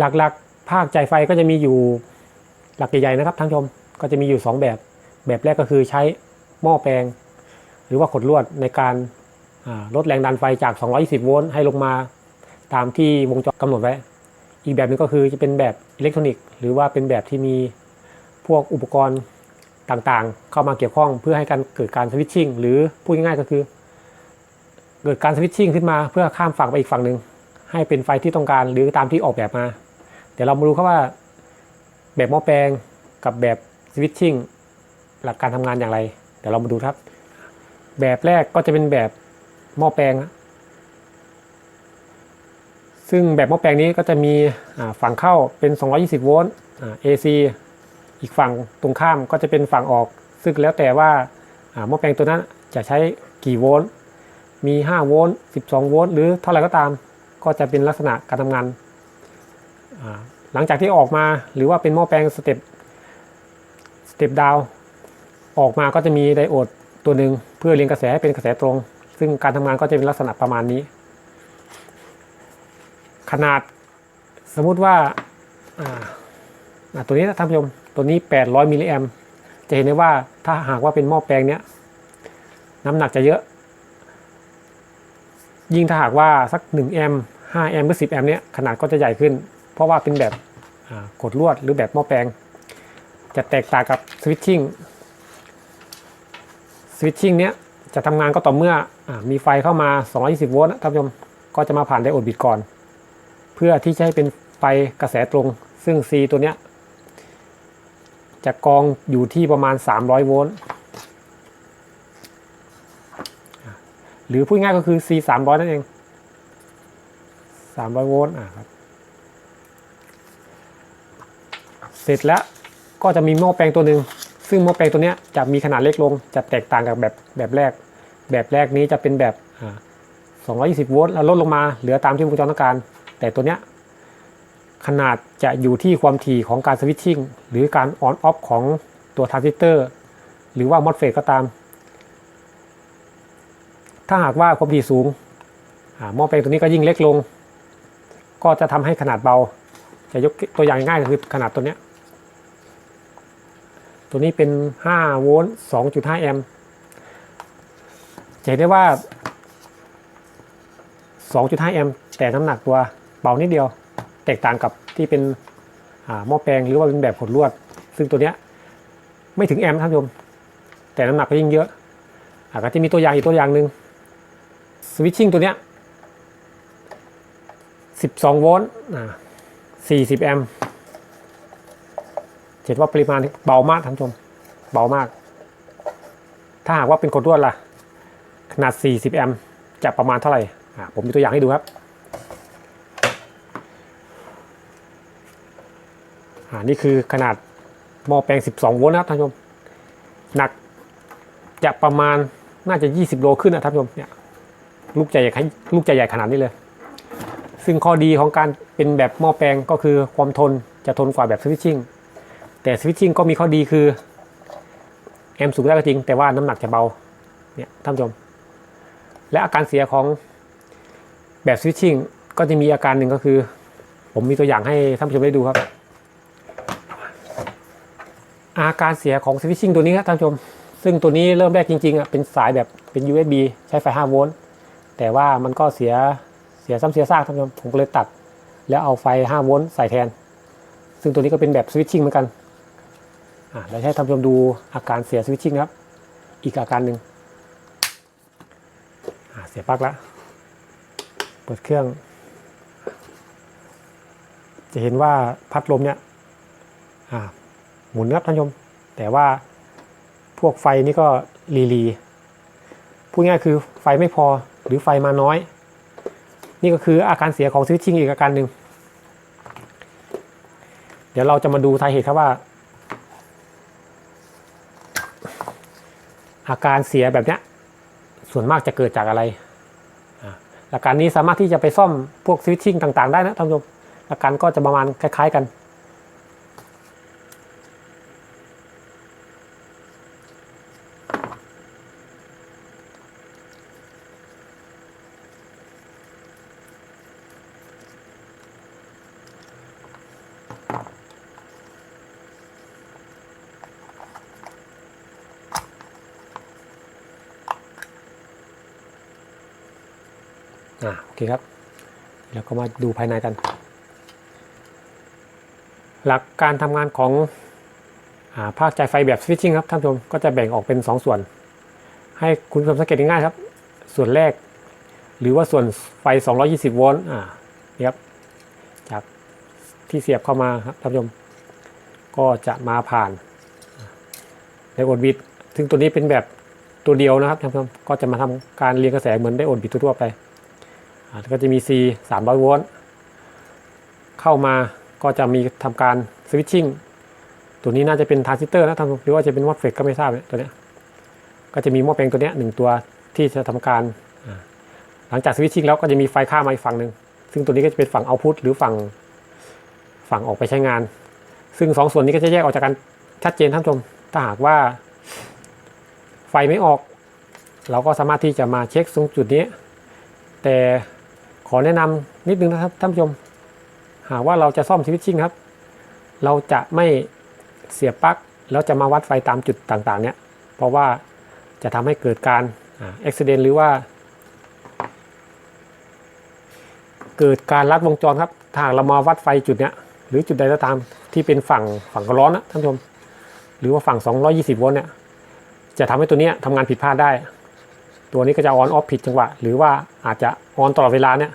หลักๆ ภาคจ่ายไฟก็จะมีอยู่หลักใหญ่ๆนะครับท่านผู้ชมก็จะมีอยู่ 2 แบบ แบบแรกก็คือใช้หม้อแปลง หรือว่าขดลวดในการลดแรงดันไฟจาก 220 โวลต์ให้ลงมาตามที่วงจรกำหนดไว้ อีกแบบหนึงก็คือจะเป็นแบบอิเล็กทรอนิกส์ หรือว่าเป็นแบบที่มีพวกอุปกรณ์ต่างๆ เข้ามาเกี่ยวข้องเพื่อให้การเกิดการสวิตชิ่งหรือพูดง่ายๆก็คือ เกิดการสวิตชิ่งขึ้นมาเพื่อข้ามฝั่งไปอีกฝั่งหนึ่งให้เป็นไฟที่ต้องการหรือตามที่ออกแบบมา ดี๋ยวเรามาดูครับว่า แบบหม้อแปลงกับแบบสวิตชิ่งหลักการทำงานอย่างไร เดี๋ยวเรามาดูครับ แบบแรกก็จะเป็นแบบหม้อแปลง ซึ่งแบบหม้อแปลงนี้ก็จะมีฝั่งเข้าเป็น 220 โวลต์ AC อีกฝั่งตรงข้ามก็จะเป็นฝั่งออก ซึ่งแล้วแต่ว่าหม้อแปลงตัวนั้นจะใช้กี่โวลต์ มี 5 โวลต์ 12 โวลต์ หรือเท่าไหร่ก็ตาม ก็จะเป็นลักษณะการทำงาน หลังจากที่ออกมาหรือว่าเป็นหม้อแปลงสเต็ปสเต็ปดาวออกมาก็จะมีไดโอดตัวหนึ่งเพื่อเรียงกระแสให้เป็นกระแสตรง ซึ่งการทำงานก็จะเป็นลักษณะประมาณนี้ ขนาดสมมุติว่าอ่าอ่าตัวนี้นะท่านผู้ชมตัวนี้ 800มิลลิแอมจะเห็นได้ว่าถ้าหากว่าเป็นหม้อแปลงเนี้ยน้ำหนักจะเยอะ ยิ่งถ้าหากว่าสัก 1 แอมป์5แอมป์หรือ10 แอมป์เนี้ยขนาดก็จะใหญ่ขึ้น เพราะว่าเป็นแบบกดลวดหรือแบบหม้อแปลง จะแตกต่างกับสวิตชิ่งสวิตชิ่งเนี้ยจะทำงานก็ต่อเมื่ออมีไฟเข้ามา 220 โวลต์นะท่านผู้ชมก็จะมาผ่านไดโอดบิดก่อน เพื่อที่จะให้เป็นไฟกระแสตรง ซึ่ง C ตัวเนี้ยจะกองอยู่ที่ประมาณ 300 โวลต์หรือพูดง่ายก็คือ C 300 นั่นเอง 300 โวลต์อะครับ เสร็จแล้วก็จะมีหม้อแปลงตัวหนึ่งซึ่งหม้อแปลงตัวนี้จะมีขนาดเล็กลง จะแตกต่างกับแบบแบบแรก แบบแรกนี้จะเป็นแบบ 220 โวลต์แล้วลดลงมาเหลือตามที่วงจรต้องการ แต่ตัวเนี้ยขนาดจะอยู่ที่ความถี่ของการสวิตชิ่งหรือการออนออฟของตัวทรานซิสเตอร์ หรือว่ามอสเฟตก็ตาม ถ้าหากว่าความถี่สูงหม้อแปลงตัวนี้ก็ยิ่งเล็กลง ก็จะทำให้ขนาดเบา จะยกตัวอย่างง่ายก็คือขนาดตัวเนี้ย ตัวนี้เป็น 5 โวลต์2.5 แอมป์จะเห็นได้ว่า 2.5 แอมป์แต่น้ำหนักตัวเบานิดเดียว แตกต่างกับที่เป็นหม้อแปลงหรือว่าเป็นแบบขดลวด ซึ่งตัวเนี้ยไม่ถึงแอมป์ท่านผู้ชม แต่น้ำหนักก็ยิ่งเยอะอะก็จะมีตัวอย่างอีกตัวอย่างหนึ่งสวิตชิ่งตัวเนี้ย 12 โวลต์40 แอมป์ เห็นว่าปริมาณเบามากท่านผู้ชม เบามาก ถ้าหากว่าเป็นกดลวดล่ะ ขนาด 40 แอมป์จะประมาณเท่าไหร่ผมมีตัวอย่างให้ดูครับอ่านี่คือขนาดหม้อแปลง 12 โวลต์นะครับท่านผู้ชม หนักจะประมาณน่าจะ 20 โลขึ้นนะท่านผู้ชมเนี่ยลูกใหญ่ลูกใหญ่ขนาดนี้เลย ซึ่งข้อดีของการเป็นแบบหม้อแปลงก็คือความทนจะทนกว่าแบบสวิตชิ่ง แต่สวิตชิ่งก็มีข้อดีคือแอมป์สูงได้ก็จริง แต่ว่าน้ำหนักจะเบาเนี่ยท่านผู้ชม และอาการเสียของแบบสวิตชิ่งก็จะมีอาการหนึ่งก็คือ ผมมีตัวอย่างให้ท่านผู้ชมได้ดูครับ อาการเสียของสวิตชิ่งตัวนี้ครับท่านผู้ชม ซึ่งตัวนี้เริ่มแรกจริงๆอะเป็นสายแบบเป็น USB ใช้ไฟ 5 โวลต์แต่ว่ามันก็เสียเสียซ้ำเสียซากท่านผู้ชมผมก็เลยตัด แล้วเอาไฟ 5 โวลต์ใส่แทน ซึ่งตัวนี้ก็เป็นแบบสวิตชิ่งเหมือนกัน อ่าแล้วให้ท่านผู้ชมดูอาการเสียสวิตชิ่งครับ อีกอาการหนึ่งอ่าเสียปลั๊กแล้วเปิดเครื่อง จะเห็นว่าพัดลมเนี่ยอ่าหมุนครับท่านผู้ชม แต่ว่าพวกไฟนี่ก็รีรีพูดง่ายคือไฟไม่พอหรือไฟมาน้อย นี่ก็คืออาการเสียของสวิตชิ่งอีกอาการหนึ่งเดี๋ยวเราจะมาดูสาเหตุครับว่า อาการเสียแบบเนี้ยส่วนมากจะเกิดจากอะไรอ่าอาการนี้สามารถที่จะไปซ่อมพวกสวิตชิ่งต่าง ๆ ได้นะท่านผู้ชมอาการก็จะประมาณคล้าย ๆ กัน อ่าโอเคครับแล้วก็มาดูภายในกัน หลักการทำงานของอาภาคจ่ายไฟแบบสวิตชิ่งครับท่านผู้ชมก็จะแบ่งออกเป็น 2 ส่วน ให้คุณผู้ชมสังเกตง่ายๆครับ ส่วนแรก หรือว่าส่วนไฟ 220 โวลต์อ่านี่ครับจากที่เสียบเข้ามาครับท่านผู้ชมก็จะมาผ่านไดโอดบิดซึ่งตัวนี้เป็นแบบตัวเดียวนะครับท่านผู้ชมก็จะมาทำการเรียงกระแสเหมือนไดโอดบิดทั่วไป ก็จะมี C 300 โวลต์เข้ามาก็จะมีทำการสวิตชิ่งตัวนี้น่าจะเป็นทรานซิสเตอร์นะท่านผู้ชมหรือว่าจะเป็นมอสเฟตก็ไม่ทราบเนี่ยตัวเนี้ยก็จะมีหม้อแปลงตัวเนี้ยหนึ่งตัวที่จะทำการ หลังจากสวิตชิ่งแล้วก็จะมีไฟข้ามาอีกฝั่งหนึ่งซึ่งตัวนี้ก็จะเป็นฝั่งเอาพุตหรือฝั่งฝั่งออกไปใช้งาน ซึ่งสองส่วนนี้ก็จะแยกออกจากกันชัดเจนท่านผู้ชมถ้าหากว่า ไฟไม่ออก เราก็สามารถที่จะมาเช็คตรงจุดนี้ แต่ ขอแนะนำนิดนึงนะครับท่านผู้ชม หากว่าเราจะซ่อมสวิตชิ่งครับ เราจะไม่เสียบปลั๊กแล้วจะมาวัดไฟตามจุดต่างๆ เนี่ย เพราะว่าจะทำให้เกิดการอุบิเหตุหรือว่า เกิดการลัดวงจรครับถ้าเรามาวัดไฟจุดเนี้ยหรือจุดใดก็ตามที่เป็นฝั่งฝั่งร้อนนะท่านผู้ชม หรือว่าฝั่ง 220 โวลต์เนี่ยจะทำให้ตัวเนี้ยทำงานผิดพลาดได้ ตัวนี้ก็จะออนออฟผิดจังหวะ หรือว่าอาจจะออนตลอดเวลาเนี่ย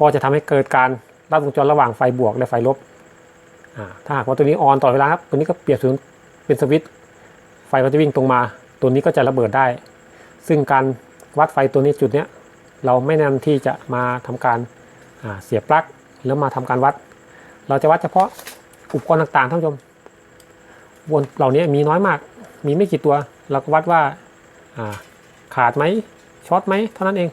ก็จะทำให้เกิดการลัดวงจรระหว่างไฟบวกและไฟลบถ้าหากว่าตัวนี้ออนตลอดเวลาครับตัวนี้ก็เปรียบเสมือนเป็นสวิตช์ไฟก็จะวิ่งตรงมา ตัวนี้ก็จะระเบิดได้ ซึ่งการวัดไฟตัวนี้จุดเนี้ยเราไม่แนะนำที่จะมาทำการาเสียบปลั๊กแล้วมาทำการวัด เราจะวัดเฉพาะอุปกรณ์ต่างๆท่านผู้ชมวนเหล่านี้มีน้อยมาก มีไม่กี่ตัว เราก็วัดว่าอ่า ขาดไหมช็อตไหมเท่านั้นเอง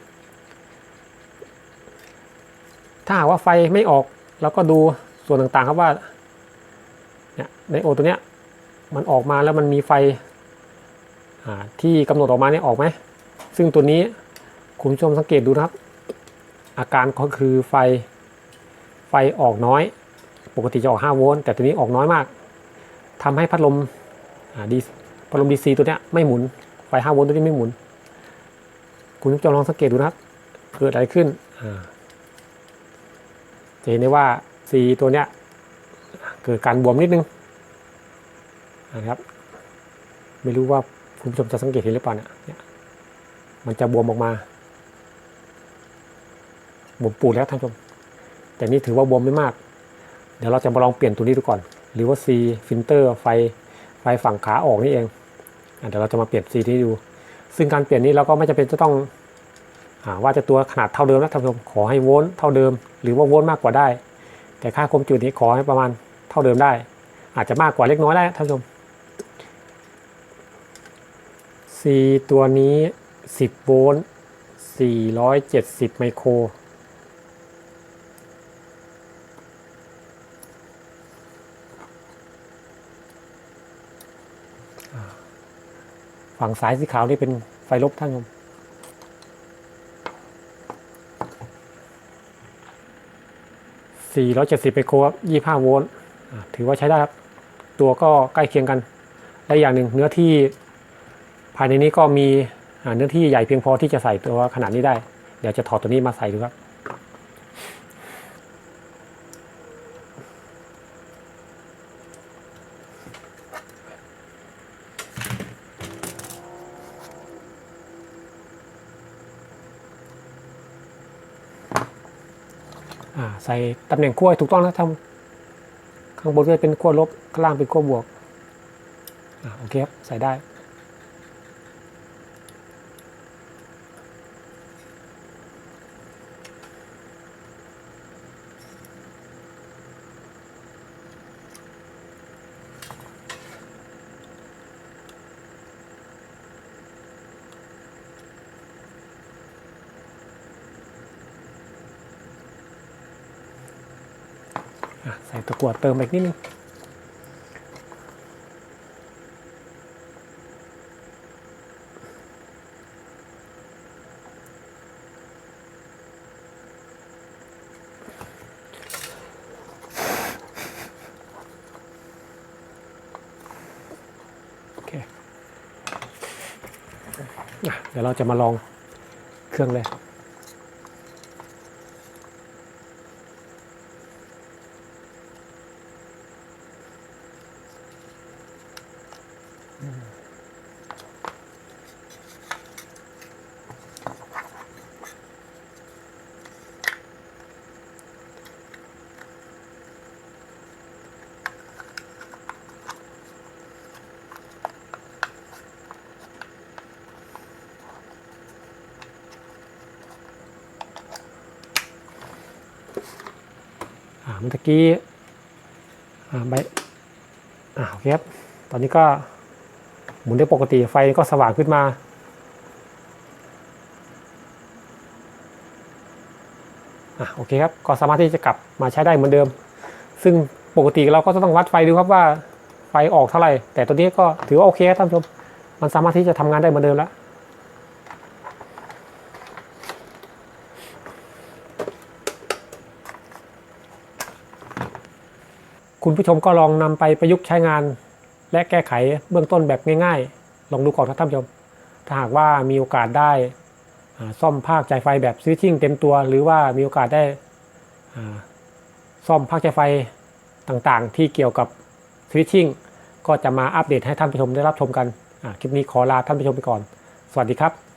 ถ้าหากว่าไฟไม่ออกเราก็ดูส่วนต่างๆครับว่าเนี่ยไดโอดตัวเนี้ยมันออกมาแล้วมันมีไฟที่กำหนดออกมาเนี่ยออกไหม ซึ่งตัวนี้คุณผู้ชมสังเกตดูนะครับ อาการก็คือไฟไฟออกน้อย ปกติจะออก 5 โวลต์แต่ตัวนี้ออกน้อยมากทำให้พัดลมดีพัดลมดีซีตัวเนี้ยไม่หมุนไฟ 5 โวลต์ตัวนี้ไม่หมุน คุณผู้ชมลองสังเกตดูนะครับ เกิดอะไรขึ้นจะเห็นได้ว่า C ตัวเนี้ยเกิดการบวมนิดนึงนะครับ ไม่รู้ว่าคุณผู้ชมจะสังเกตเห็นหรือเปล่าเนี่ยมันจะบวมออกมาบวมปูดแล้วท่านผู้ชม แต่นี่ถือว่าบวมไม่มาก เดี๋ยวเราจะมาลองเปลี่ยนตัวนี้ดูก่อน หรือว่า C ฟิลเตอร์ไฟไฟฝั่งขาออกนี่เองเดี๋ยวเราจะมาเปลี่ยน C ที่ดู ซึ่งการเปลี่ยนนี้เราก็ไม่จำเป็นจะต้องอว่าจะตัวขนาดเท่าเดิมนะท่านผู้ชมขอให้โวลต์เท่าเดิม หรือว่าโวลต์มากกว่าได้ แต่ค่าคมจุดนี้ขอให้ประมาณเท่าเดิมได้ อาจจะมากกว่าเล็กน้อยได้ท่านผู้ชม C ตัวนี้ 10 โวลต์470 ไมโคร ฝั่งซ้ายสีขาวนี่เป็นไฟลบท่านผู้ชม470ไมโครครับ25 โวลต์ถือว่าใช้ได้ครับ ตัวก็ใกล้เคียงกัน และอย่างหนึ่งเนื้อที่ภายในนี้ก็มีเนื้อที่ใหญ่เพียงพอที่จะใส่ตัวขนาดนี้ได้ เดี๋ยวจะถอดตัวนี้มาใส่ดูครับ ใส่ตำแหน่งขั้วถูกต้องแล้วทำข้างบนก็จะเป็นขั้วลบข้างล่างเป็นขั้วบวกอโอเคครับใส่ได้ ใส่ตะกั่วเติมไปอีกนิดนึงโอเคเดี๋ยวเราจะมาลองเครื่องเลย เมื่อกี้อ่าใบอ่าโอเคครับ ตอนนี้ก็หมุนได้ปกติไฟก็สว่างขึ้นมา อะโอเคครับ ก็สามารถที่จะกลับมาใช้ได้เหมือนเดิม ซึ่งปกติเราก็จะต้องวัดไฟดูครับว่าไฟออกเท่าไหร่ แต่ตัวนี้ก็ถือว่าโอเคครับท่านผู้ชม มันสามารถที่จะทำงานได้เหมือนเดิมแล้ว คุณผู้ชมก็ลองนำไปประยุกต์ใช้งาน และแก้ไขเบื้องต้นแบบง่ายๆ ลองดูก่อนครับท่านผู้ชม ถ้าหากว่ามีโอกาสได้ซ่อมภาคจ่ายไฟแบบซื้อชิ่งเต็มตัว หรือว่ามีโอกาสได้ซ่อมภาคจ่ายไฟต่างๆ ที่เกี่ยวกับสวิตชิ่งก็จะมาอัปเดตให้ท่านผู้ชมได้รับชมกันคลิปนี้ขอลาท่านผู้ชมไปก่อน สวัสดีครับ